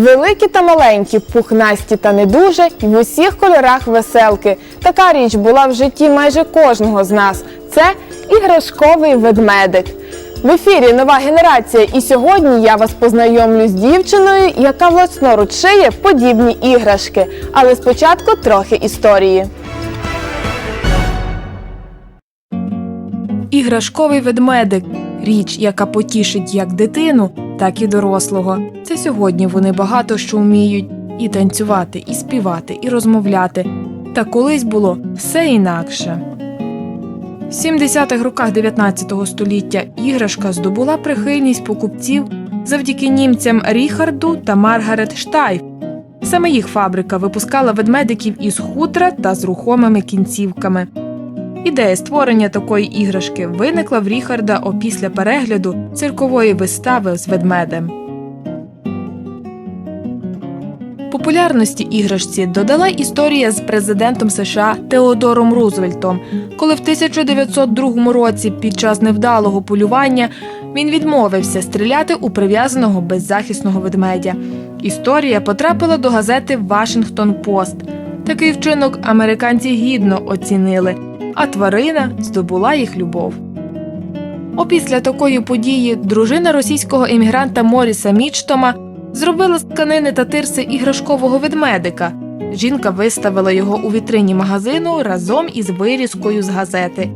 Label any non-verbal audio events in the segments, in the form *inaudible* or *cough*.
Великі та маленькі, пухнасті та не дуже, і в усіх кольорах веселки. Така річ була в житті майже кожного з нас. Це іграшковий ведмедик. В ефірі нова генерація, і сьогодні я вас познайомлю з дівчиною, яка власноруч шиє подібні іграшки. Але спочатку трохи історії. Іграшковий ведмедик річ, яка потішить як дитину, так і дорослого. Це сьогодні вони багато що вміють і танцювати, і співати, і розмовляти. Та колись було все інакше. В 70-х роках 19 століття іграшка здобула прихильність покупців завдяки німцям Ріхарду та Маргарет Штайф. Саме їх фабрика випускала ведмедиків із хутра та з рухомими кінцівками. Ідея створення такої іграшки виникла в Ріхарда опісля перегляду циркової вистави з ведмедем. Популярності іграшці додала історія з президентом США Теодором Рузвельтом, коли в 1902 році під час невдалого полювання він відмовився стріляти у прив'язаного беззахисного ведмедя. Історія потрапила до газети Вашингтон Пост. Такий вчинок американці гідно оцінили, а тварина здобула їх любов. Опісля такої події дружина російського емігранта Моріса Мічтома зробила з тканини та тирси іграшкового ведмедика. Жінка виставила його у вітрині магазину разом із вирізкою з газети.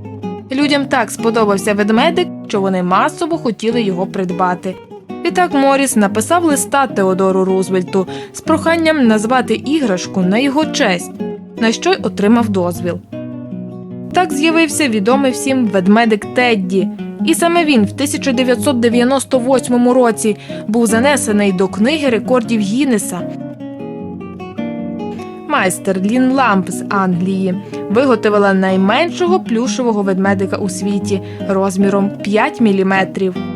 Людям так сподобався ведмедик, що вони масово хотіли його придбати. Відтак Моріс написав листа Теодору Рузвельту з проханням назвати іграшку на його честь, на що й отримав дозвіл. Так з'явився відомий всім ведмедик Тедді, і саме він в 1998 році був занесений до книги рекордів Гіннеса. Майстер Лін Ламп з Англії виготовила найменшого плюшевого ведмедика у світі розміром 5 міліметрів.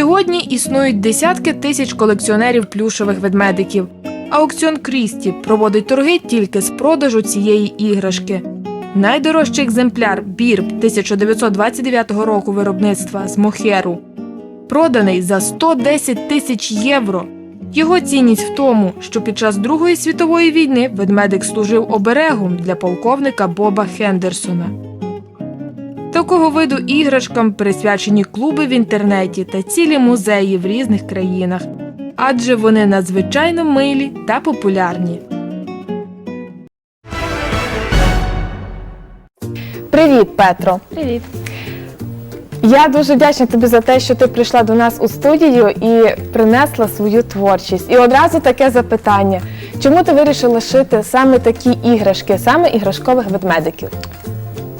Сьогодні існують десятки тисяч колекціонерів плюшевих ведмедиків. Аукціон Крісті проводить торги тільки з продажу цієї іграшки. Найдорожчий екземпляр Бірб 1929 року виробництва з Мохеру проданий за 110 тисяч євро. Його цінність в тому, що під час Другої світової війни ведмедик служив оберегом для полковника Боба Хендерсона. Такого виду іграшкам присвячені клуби в інтернеті та цілі музеї в різних країнах, адже вони надзвичайно милі та популярні. Привіт, Петро! Привіт. Я дуже вдячна тобі за те, що ти прийшла до нас у студію і принесла свою творчість. І одразу таке запитання: чому ти вирішила шити саме такі іграшки, саме іграшкових ведмедиків?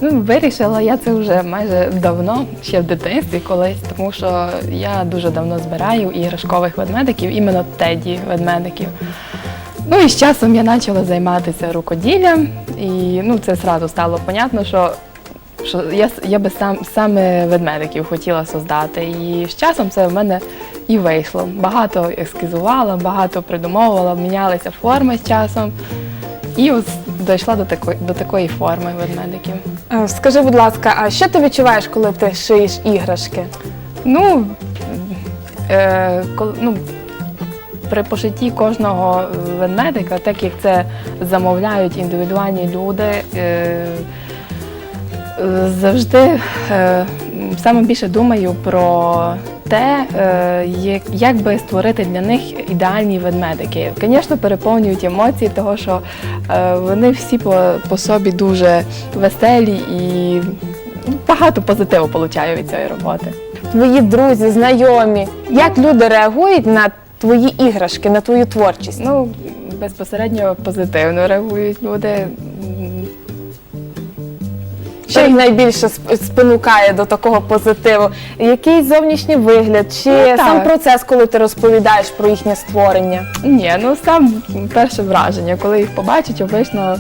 Ну, вирішила я це вже майже давно, ще в дитинстві колись, тому що я дуже давно збираю іграшкових ведмедиків, іменно теді ведмедиків. Ну і з часом я почала займатися рукоділлям, і ну, це одразу стало понятно, що, що я, я би сам, саме ведмедиків хотіла создати. І з часом це в мене і вийшло. Багато ескізувала, багато придумовувала, мінялися форми з часом. І ось дійшла до такої, до такої форми ведмедиків. Е, Скажи, будь ласка, а що ти відчуваєш, коли ти шиєш іграшки? Ну, е, кол- ну, при пошитті кожного ведмедика, так як це замовляють індивідуальні люди, е, е, завжди е, саме більше думаю про те, е, як, би створити для них ідеальні ведмедики. Звісно, переповнюють емоції, того що е, вони всі по, по собі дуже веселі і багато позитиву получаю від цієї роботи. Твої друзі, знайомі, як люди реагують на твої іграшки, на твою творчість? Ну, безпосередньо позитивно реагують люди. Що їх найбільше сп- спонукає до такого позитиву? Який зовнішній вигляд, чи Ну, так. сам процес, коли ти розповідаєш про їхнє створення? Ні, ну сам перше враження, коли їх побачать, обично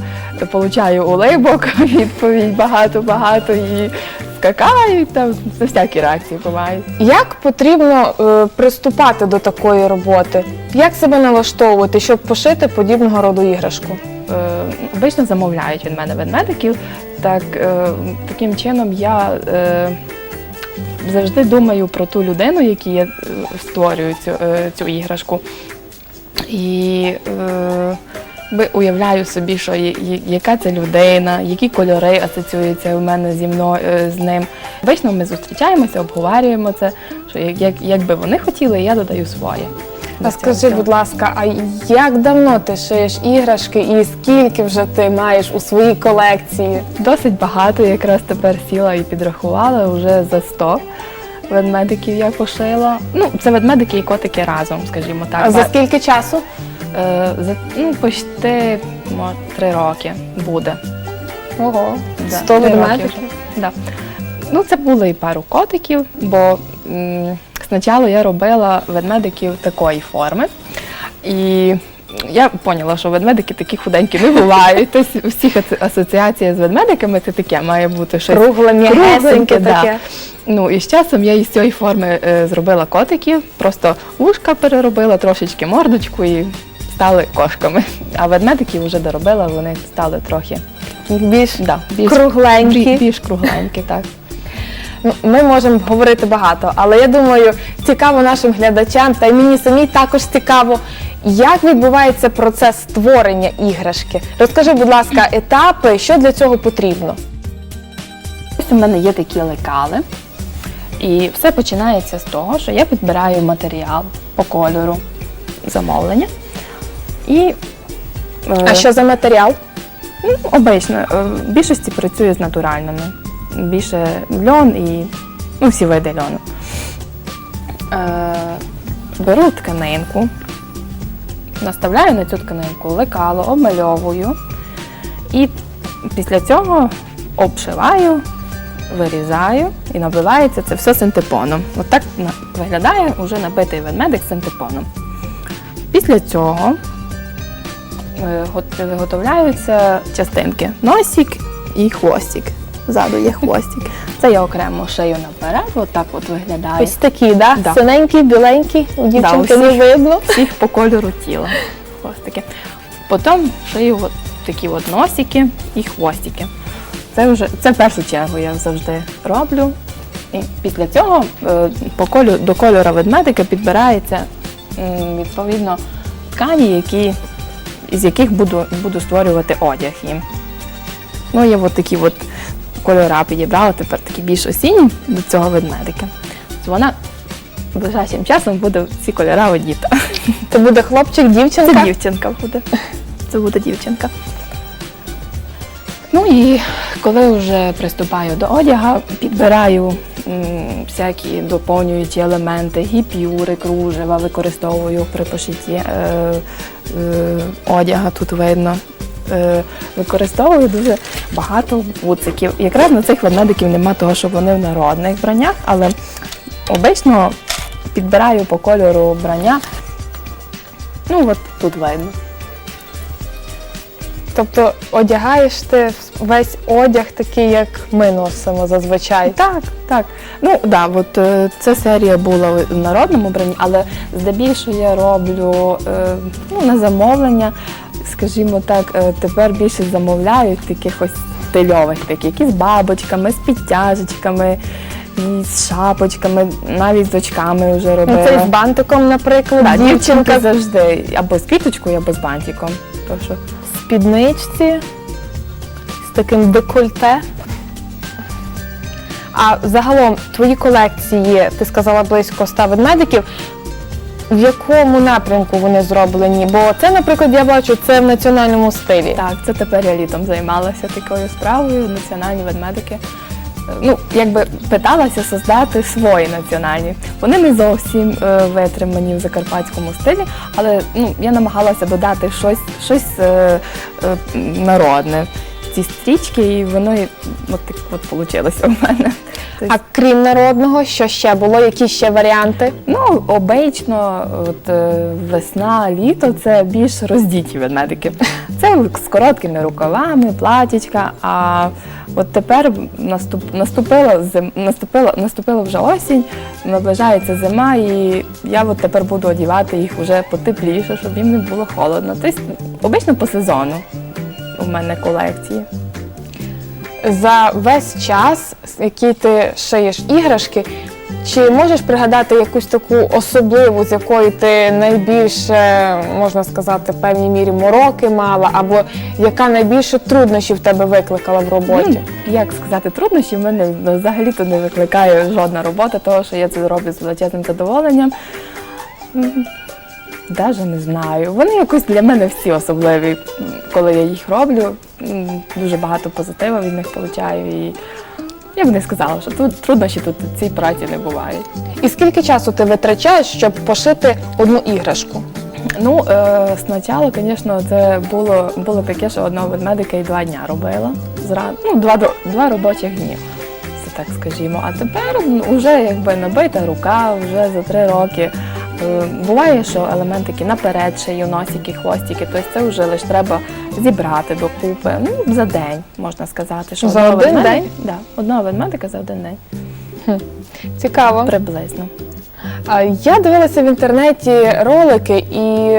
получаю улибок, *laughs* відповідь багато-багато і скакають, там всякі реакції бувають. Як потрібно е, приступати до такої роботи? Як себе налаштовувати, щоб пошити подібного роду іграшку? Е, Обично замовляють від мене ведмедиків. Так, е, таким чином я е, завжди думаю про ту людину, яку я створюю цю, цю іграшку. І уявляю собі, що яка це людина, які кольори асоціюються у мене зі мною з ним. Обично ми зустрічаємося, обговорюємо це, що як, як би вони хотіли, я додаю своє. А скажи, будь ласка, а як давно ти шиєш іграшки і скільки вже ти маєш у своїй колекції? Досить багато, якраз тепер сіла і підрахувала вже за 100 ведмедиків я пошила. Ну, це ведмедики і котики разом, скажімо так. А за скільки часу? Е, за ну, почти мо, три роки буде. Ого, Да, 100 три роки ведмедиків. вже. Да. Ну, це було і пару котиків, бо м, спочатку я робила ведмедиків такої форми. І я поняла, що ведмедики такі худенькі не бувають. Тобто всіх ас- асоціація з ведмедиками це таке має бути щось Кругле, м'ягесеньке да. таке. Ну і з часом я із цієї форми е, зробила котиків, просто вушка переробила, трошечки мордочку і стали кошками. А ведмедиків вже доробила, вони стали трохи більш да, більш, кругленькі. бі- більш кругленькі, так. Ми можемо говорити багато, але я думаю, цікаво нашим глядачам, та й мені самій також цікаво, як відбувається процес створення іграшки. Розкажи, будь ласка, етапи, що для цього потрібно? Ось у мене є такі лекали. І все починається з того, що я підбираю матеріал по кольору замовлення. І е, А що за матеріал? Ну, обично. е, В більшості працюю з натуральними. Більше льон і ну, всі види льону. Е, беру тканинку, наставляю на цю тканинку лекало, обмальовую і після цього обшиваю, вирізаю і набивається це все синтепоном. Отак на- виглядає уже набитий ведмедик синтепоном. Після цього е, гот- виготовляються частинки носик і хвостик. Ззаду є хвостик. Це я окремо шию наперед, отак от виглядає. Ось такі, да? Да. Синенькі, біленькі, у дівчинки не видно. Всіх по кольору тіла. Хвостики. Потім шию от такі от носики і хвостики. Це вже це в першу чергу я завжди роблю. І після цього е, по кольору, до кольору ведмедика підбирається відповідно ткані, які, із яких буду, буду створювати одяг їм. Ну, я от такі от кольора підібрала, тепер такі більш осінні до цього ведмедика. Вона ближайшим часом буде ці кольори одіта. Це буде хлопчик, Це дівчинка. дівчинка буде. Це буде дівчинка. Ну і коли вже приступаю до одяга, підбираю м, всякі доповнюючі елементи, гіпюри, кружева, використовую при пошитті е, е, одяга, тут видно. Е, використовую дуже багато вуциків. Якраз на цих ведмедиків нема того, що вони в народних вбраннях, але обично підбираю по кольору вбрання. Ну, от тут видно. Тобто одягаєш ти весь одяг такий, як ми носимо зазвичай. Так, так. Ну да, от е, ця серія була в народному бранні, але здебільшого я роблю е, ну, на замовлення, скажімо так, е, тепер більше замовляють таких ось стильових, таких, які з бабочками, з підтяжечками, і з шапочками, навіть з очками вже Ну, робила. Це з бантиком, наприклад, Да, дівчинка завжди або з квіточкою, або з бантиком. Що в спідничці з таким декольте. А загалом твої колекції, ти сказала близько 100 ведмедиків. В якому напрямку вони зроблені? Бо це, наприклад, я бачу це в національному стилі. Так, це тепер я літом займалася такою справою, національні ведмедики. Ну, якби питалася создати свої національні. Вони не зовсім е, витримані в закарпатському стилі, але ну, я намагалася додати щось, щось е, е, народне. В Ці стрічки, і воно от так от вийшло у мене. Тобто, А крім народного, що ще було? Які ще варіанти? Ну, обично, от е, весна, літо це більш роздіті ведмедики. Це з короткими рукавами, платічка. А от тепер наступ, наступила зим, наступила, наступила вже осінь, наближається зима, і я от тепер буду одягати їх вже потепліше, щоб їм не було холодно. Тобто, обично по сезону у мене колекції. За весь час, який ти шиєш іграшки, Чи можеш пригадати якусь таку особливу, з якою ти найбільше, можна сказати, в певній мірі мороки мала, або яка найбільше труднощів в тебе викликала в роботі? Ну, як сказати, труднощі в мене взагалі то не викликає жодна робота, того що я це роблю з величезним задоволенням. Даже не знаю. Вони якось для мене всі особливі, коли я їх роблю. Дуже багато позитиву від них получаю. І я б не сказала, що тут труднощі тут цій праці не бувають. І скільки часу ти витрачаєш, щоб пошити одну іграшку? Ну, е, спочатку, звісно, це було, було таке, що одного ведмедика і два дня робила. Зран... Ну, два, два робочих дні. Це так скажімо. А тепер вже якби набита рука, вже за три роки. Е, Буває, що елементики наперед шию, носики, хвостики, тобто це вже лише треба зібрати докупи. Ну, за день, можна сказати. Що За один ведмедика- день? Да, одного ведмедика за один день. Цікаво. Приблизно. Я дивилася в інтернеті ролики і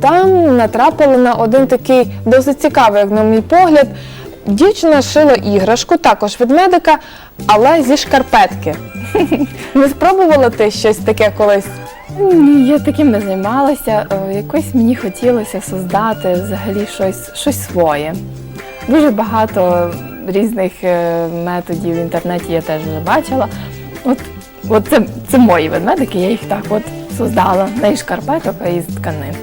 там натрапила на один такий досить цікавий, як на мій погляд. Дівчина шила іграшку, також від медика, але зі шкарпетки. *laughs* Не спробувала ти щось таке колись? Ні, я таким не займалася. Е, Якось мені хотілося создати взагалі щось, щось своє. Дуже багато різних е, методів в інтернеті я теж вже бачила. От, от це, це мої ведмедики, я їх так от создала. Не із шкарпеток, а із тканин.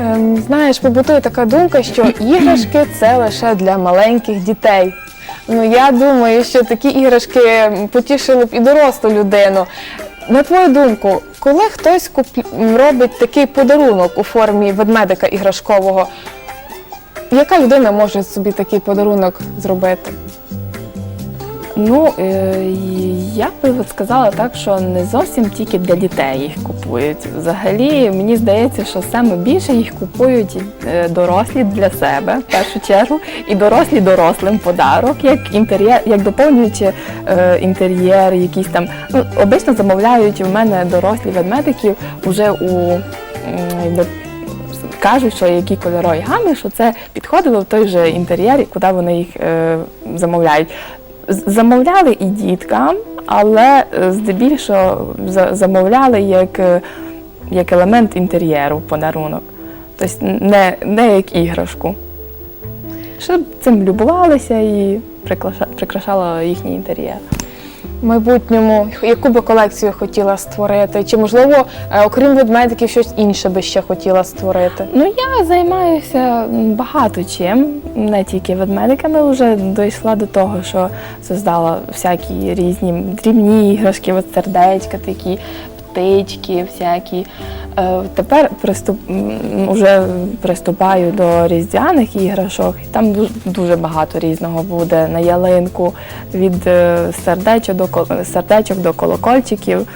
Ем, знаєш, побутує така думка, що *clears throat* іграшки це лише для маленьких дітей. Ну я думаю, що такі іграшки потішили б і дорослу людину. На твою думку, коли хтось куп- робить такий подарунок у формі ведмедика іграшкового, яка людина може собі такий подарунок зробити? Ну, е, я би сказала так, що не зовсім тільки для дітей їх купують. Взагалі, мені здається, що саме більше їх купують е, дорослі для себе в першу чергу, і дорослі дорослим подарок, як інтер'єр, як доповнюючи е, інтер'єр, якісь там. Ну, обично замовляють у мене дорослі ведмедиків вже у кажуть, що які кольорові гами, що це підходило в той же інтер'єр, куди вони їх замовляють. Замовляли і діткам, але е, здебільшого замовляли як, е, як елемент інтер'єру подарунок. Тобто не, не як іграшку. Щоб цим любувалися і прикраша- прикрашало їхній інтер'єр. Майбутньому яку би колекцію хотіла створити? Чи можливо, е, окрім ведмедиків, щось інше би ще хотіла створити? Ну, я займаюся багато чим, не тільки ведмедиками, вже дійшла до того, що создала всякі різні дрібні іграшки, от сердечка такі, птички всякі. Е, Тепер приступ, вже приступаю до різдвяних іграшок. Там дуже, багато різного буде на ялинку, від е, сердечок до, сердечок до колокольчиків.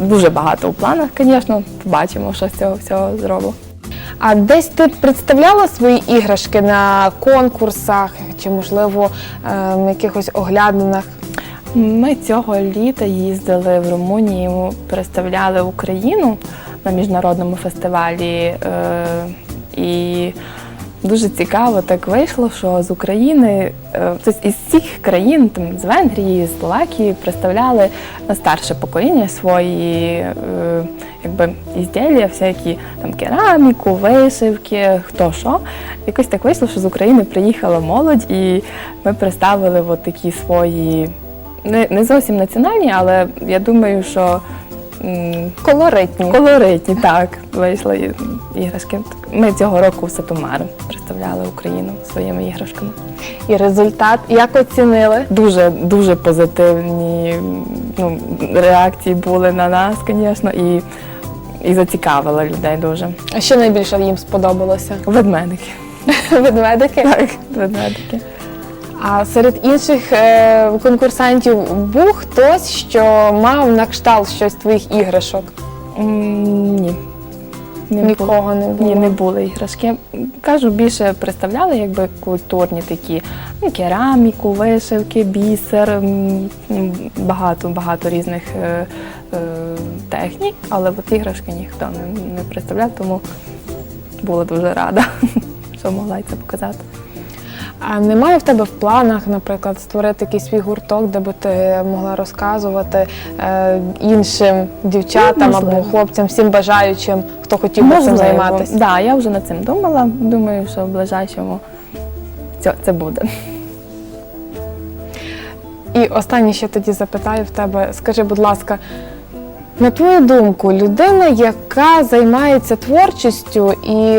Дуже багато у планах, звісно, побачимо, що з цього всього зроблю. А десь ти представляла свої іграшки на конкурсах чи, можливо, ем, якихось оглядинах? Ми цього літа їздили в Румунію, представляли Україну на міжнародному фестивалі. Е, і дуже цікаво так вийшло, що з України, е, тобто із всіх країн, там, з Венгрії, з Словакії, представляли на старше покоління свої е, якби, ізділля, всякі там кераміку, вишивки, хто що. Якось так вийшло, що з України приїхала молодь, і ми представили от такі свої не, не зовсім національні, але я думаю, що м, Колоритні. колоритні так вийшли іграшки. Ми цього року в Сатумар представляли Україну своїми іграшками. І результат як оцінили? Дуже дуже позитивні ну, реакції були на нас, звісно, і, і зацікавили людей дуже. А що найбільше їм сподобалося? Ведмедики. *laughs* Ведмедики? Так, ведмедики. А серед інших е, конкурсантів був хтось, що мав на кшталт щось твоїх іграшок? Ні. Не було. Не було. Ні, не були іграшки. Кажу, більше представляли якби культурні такі ну, кераміку, вишивки, бісер, багато багато різних е, е, технік, але от іграшки ніхто не, не представляв, тому була дуже рада, *laughs* що могла це показати. А немає в тебе в планах, наприклад, створити якийсь свій гурток, де би ти могла розказувати е, іншим дівчатам Ну, або хлопцям, всім бажаючим, хто хотів би цим займатися? Да, я вже над цим думала. Думаю, що в ближайшому це, це буде. І останнє ще тоді запитаю в тебе. Скажи, будь ласка, на твою думку, людина, яка займається творчістю і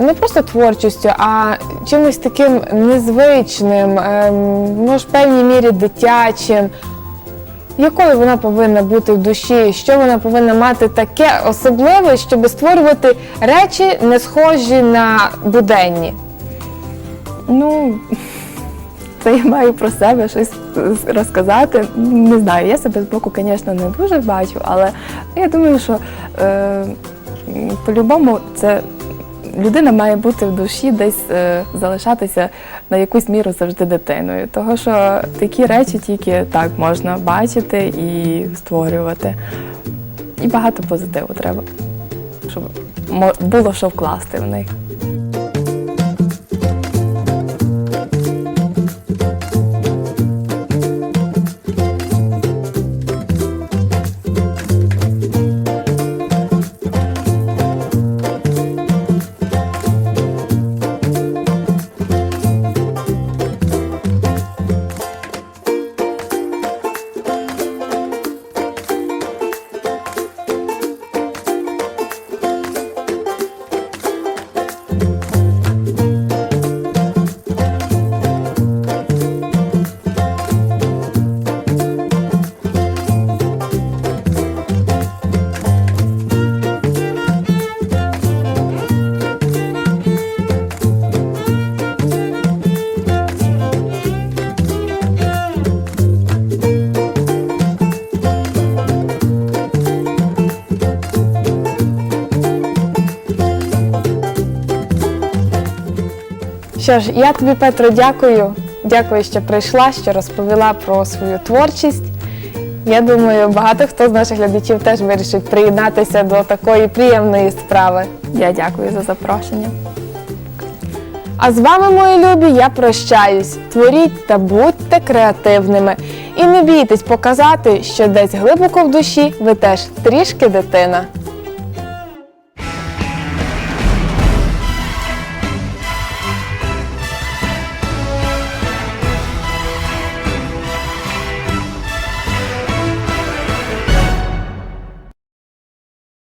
не просто творчістю, а чимось таким незвичним, ем, може, в певній мірі дитячим. Якою вона повинна бути в душі? Що вона повинна мати таке особливе, щоб створювати речі, не схожі на буденні? Ну, це я маю про себе щось розказати. Не знаю, я себе з боку, звісно, не дуже бачу, але я думаю, що е, по-любому це людина має бути в душі, десь е, залишатися на якусь міру завжди дитиною. Того що такі речі тільки так можна бачити і створювати. І багато позитиву треба, щоб було що вкласти в них. Що ж, я тобі, Петро, дякую. Дякую, що прийшла, що розповіла про свою творчість. Я думаю, багато хто з наших глядачів теж вирішить приєднатися до такої приємної справи. Я дякую за запрошення. А з вами, мої любі, я прощаюсь. Творіть та будьте креативними. І не бійтесь показати, що десь глибоко в душі ви теж трішки дитина.